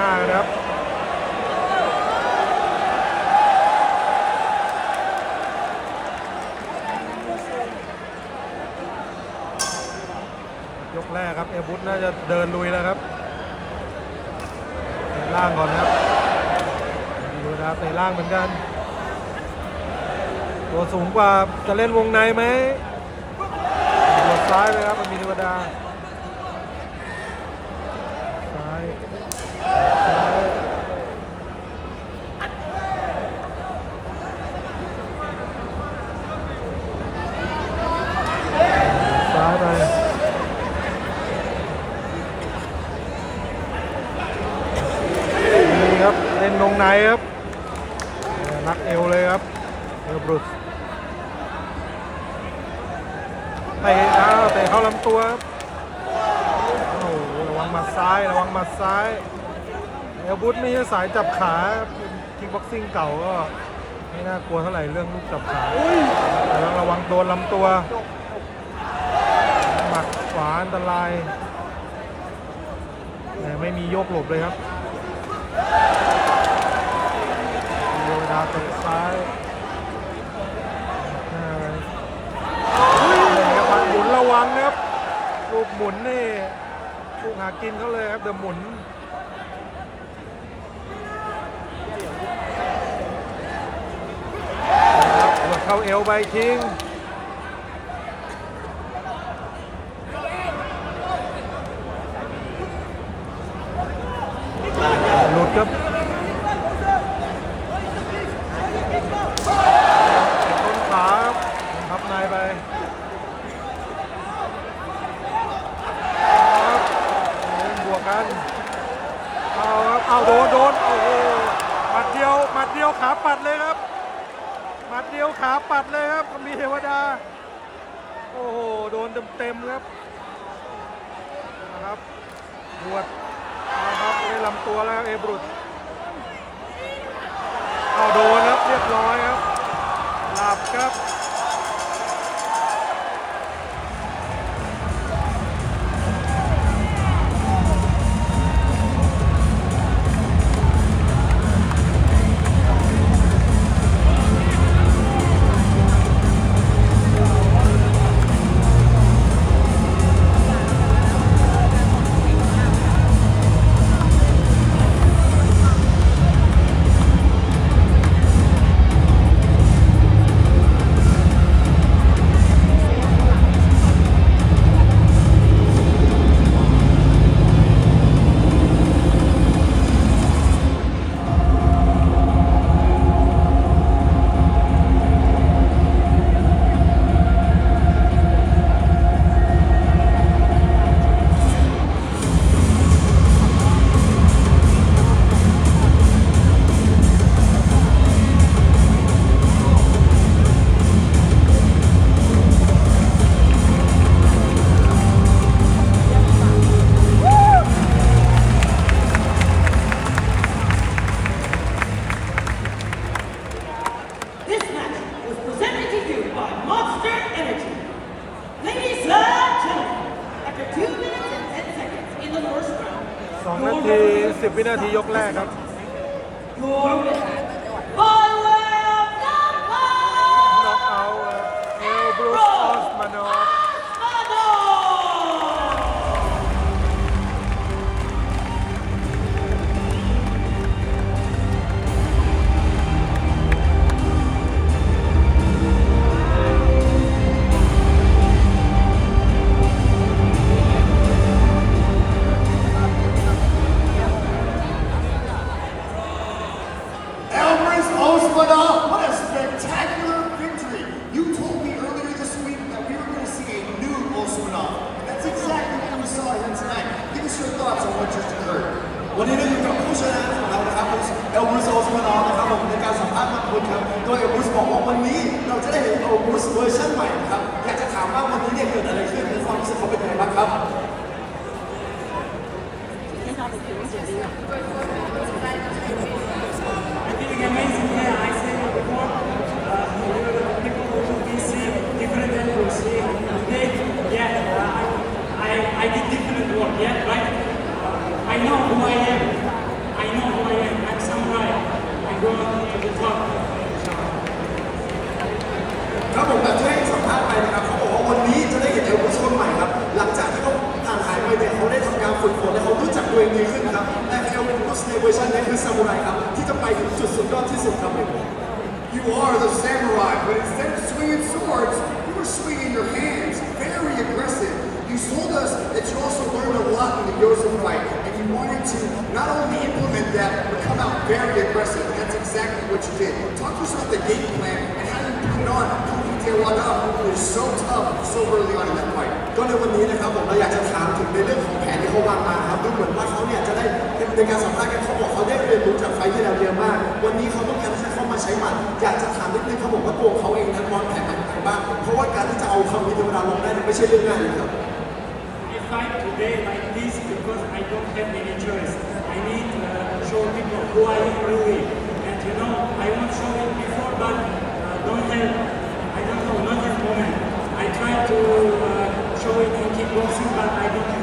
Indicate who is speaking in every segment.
Speaker 1: หน้ากันครับยกแรกครับเอบุตน่าจะเดินลุยแล้วครับเตะล่างก่อนครับดูนะครับเตะล่างเหมือนกัน ตัวสูงกว่าจะเล่นวงในไหมหัวซ้ายเลยครับมันมีเทวดา ซ้าย ซ้าย ซ้ายไป นี่ครับ เล่นลงในครับเออนักเอวเลยครับ เอลบรุสเตะอ้าวเตะเข้าลำตัวครับโอ้โหระวังหมัดซ้ายระวังหมัดซ้ายเอลบุสไม่ใช่สายจับขาคิกบ็อกซิ่งเก่าก็ไม่น่ากลัวเท่าไหร่เรื่องลูกจับขาแต่ต้องระวังโดนลำตัวหมัดขวาอันตรายแต่ไม่มีโยกหลบเลยครับโยดาเตะซ้ายหน้าไปอุ้ยครับหมุน ระวังนะครับ ลูกหมุนนี่ลูกหากินเขาเลยครับเดี๋ยวหมุนเข้าเอวไปทิ้ง หลุดครับต้นขาครับทับในไปครับเล่นบวกกัน เอาครับ เอาโดนโดนโอ้โหหมัดเดียวหมัดเดียวขาปัดเลยครับหมัดเดียวขาปัดเลยครับมีเทวดา โอ้โห โด นเต็มๆครับนะครับหวดนะครับได้ลำตัวแล้วเอบรุตเอาโดนครับเรียบร้อยครับหลับครับ 10 วินาทียกแรก
Speaker 2: ครับ เอลบรูซโอสมานอลนะครับผมในการสัมภาษณ์มาคุณครับโดยเอลบรูซบอกว่าวันนี้เราจะได้เห็นเอลบรูซเวอร์ชันใหม่นะครับอยากจะถามว่าวันนี้เนี่ยเกิดอะไรขึ้นในความรู้สึกเขาเป็นยังไงบ้างครับ
Speaker 3: I feeling amazing. Yeah, I said it before. Uh, people who can see different angles. See, today, yeah, uh, I, I did different work. Yeah, right. Uh, I know who I am. I know who I am. I'm samurai. I go to the top.
Speaker 2: ครับผมแบบที่ให้สัมภาษณ์ไปนะครับเขาบอกว่าวันนี้จะได้เห็นเอลบรูซคนใหม่ครับ หลังจากที่เขาห่างหายไปเนี่ยเขาได้ทำการฝึกฝนและเขารู้จักตัวเองดีขึ้นครับและเอลบรูซในเวอร์ชันนี้คือซามูไรครับที่จะไปถึงจุดสุดยอดที่สุดครับผม
Speaker 4: You are the samurai, but instead of swinging swords, you were swinging your hands. Very aggressive. You told us that you also learned a lot in the Yosa fight, and you wanted to not only implement that, but come out very aggressive. And that's exactly what you did. Talk to us about the game plan and how you put it on Kumite Wada, who was so tough so early on in that fight.
Speaker 2: ก็ในวันนี้นะครับผมเราอยากจะถามถึงในเรื่องของแผนที่เขา วางมาครับดูเหมือนว่าเขาเนี่ยจะได้ในการสัมภาษณ์กันเขาบอกเขาได้เรียนรู้จากไฟที่แล้วเยอะมาก วันนี้เขาต้องการที่จะเข้ามาใช้มัดอยากจะถามนิดนึงเขาบอกว่าตัวเขาเองนั้นวางแผนมาอย่างไรบ้างเพราะว่าการที่จะเอาคำนี้ในเวลาลงได้ไม่ใช่เรื่องง่ายเลยครับ
Speaker 3: I fight today like this because I don't have any choice. I need to uh, show people who I am really. And you know, I want show it before, but uh, don't have, I don't know, not have moment. I try to uh, show it in kickboxing, but I don't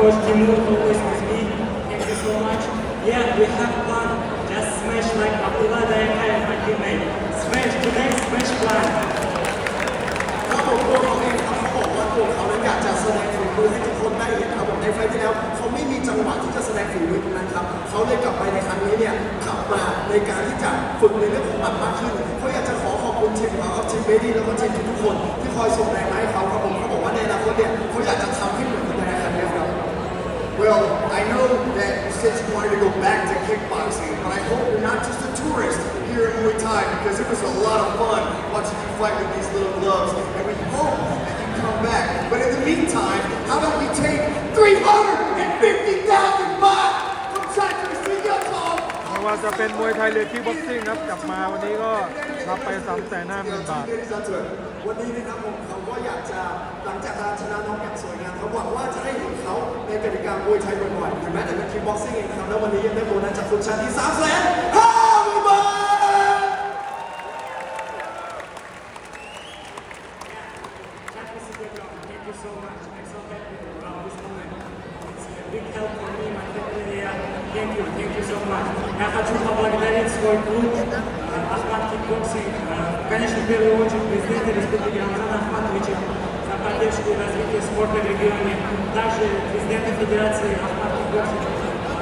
Speaker 3: coach Timur, always with me. Thank you so much. Yeah, we have fun. Just smash like Abdullah Dayaka and my teammate. Smash today, smash plan.
Speaker 2: ครับผมตัวเขาเองครับเขาบอกว่าตัวเขานั้นอยากจะแสดงฝีมือให้ทุกคนได้เห็นครับผมในไฟล์ที่แล้วเขาไม่มีจัง ำ ในการที่จะฝึกในเรื่องของมัดมากขึ้นเขาอยากจะขอขอบคุณทีมของเขาทีมเบดี้แล้วก็ทีมทุกๆคนที่คอยส่งแรงมาให้เขาครับผมเขาบอกว่าในอนาคตเนี่ยเขาอยากจะทำให้เหมือนกับในอนาคาเดฟครับ
Speaker 4: Well, I know that you said you wanted to go back to kickboxing, but I hope you're not just a tourist here in Muay Thai because it was a lot of fun watching you fight with these little gloves, and we hope that you come back. But in the meantime, how about we take 350,000 baht from China Singapore?
Speaker 1: ไม่ว่า จะเป็นมวยไทยหรือคิกบ็อกซิ่งครับกลับมาวันนี้ก็รับไป3ามแสนห้าหมื่นบาท
Speaker 2: วันนี้นะครับผมเขาก็อยากจะหลังจากการชนะน้องอย่างสวยงามเขาหวังว่าจะได้เห็นเขาในกติกามวยไทยบ่อยๆถึงแม้แต่เป็นคิกบ็อกซิ่งเองนะครับแล้ววันนี้ยังได้โบนัสจากคุณชาติสามแสนห้าหมื่นบาท
Speaker 3: Thank Thank you, thank you. Я хочу поблагодарить свой клуб Ахмат Кикбоксинг. Э, Конечно, в первую очередь президента Республики Рамзана Ахматовича за поддержку и развитие спорта в регионе. Также президента Федерации Ахмат Кикбоксинг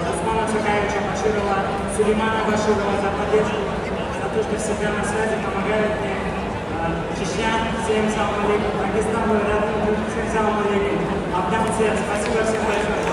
Speaker 3: Османа Цукаевича Баширова, Сулеймана Баширова за поддержку, за то, что всегда на связи помогают мне. Э, Чечня, всем салам алейкум. Дагестан, мой родной всем салам алейкум. Всем, спасибо всем большое.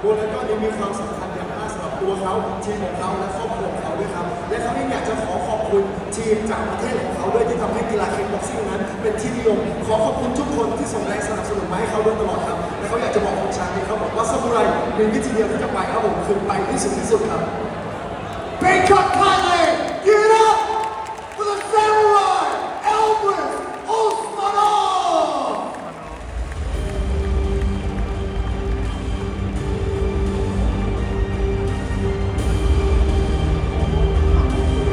Speaker 2: โบนัสก้อนนี้มีความสำคัญอย่างมากสำหรับตัวเขาทีมของเขาและครอบครัวของเขาด้วยครับ และเขายังอยากจะขอขอบคุณทีมจากประเทศของเขาด้วยที่ทำให้กีฬาคิกบ็อกซิ่งนั้น เป็นที่นิยม ขอขอบคุณทุกคนที่ส่งแรงสนับสนุนมาให้เขาโดยตลอดครับ และเขาอยากจะบอกของชาติเขาบอกว่าซามูไรมีวิธีเดียวที่จะไปครับผมคือไปที่สุดที่สุดครับ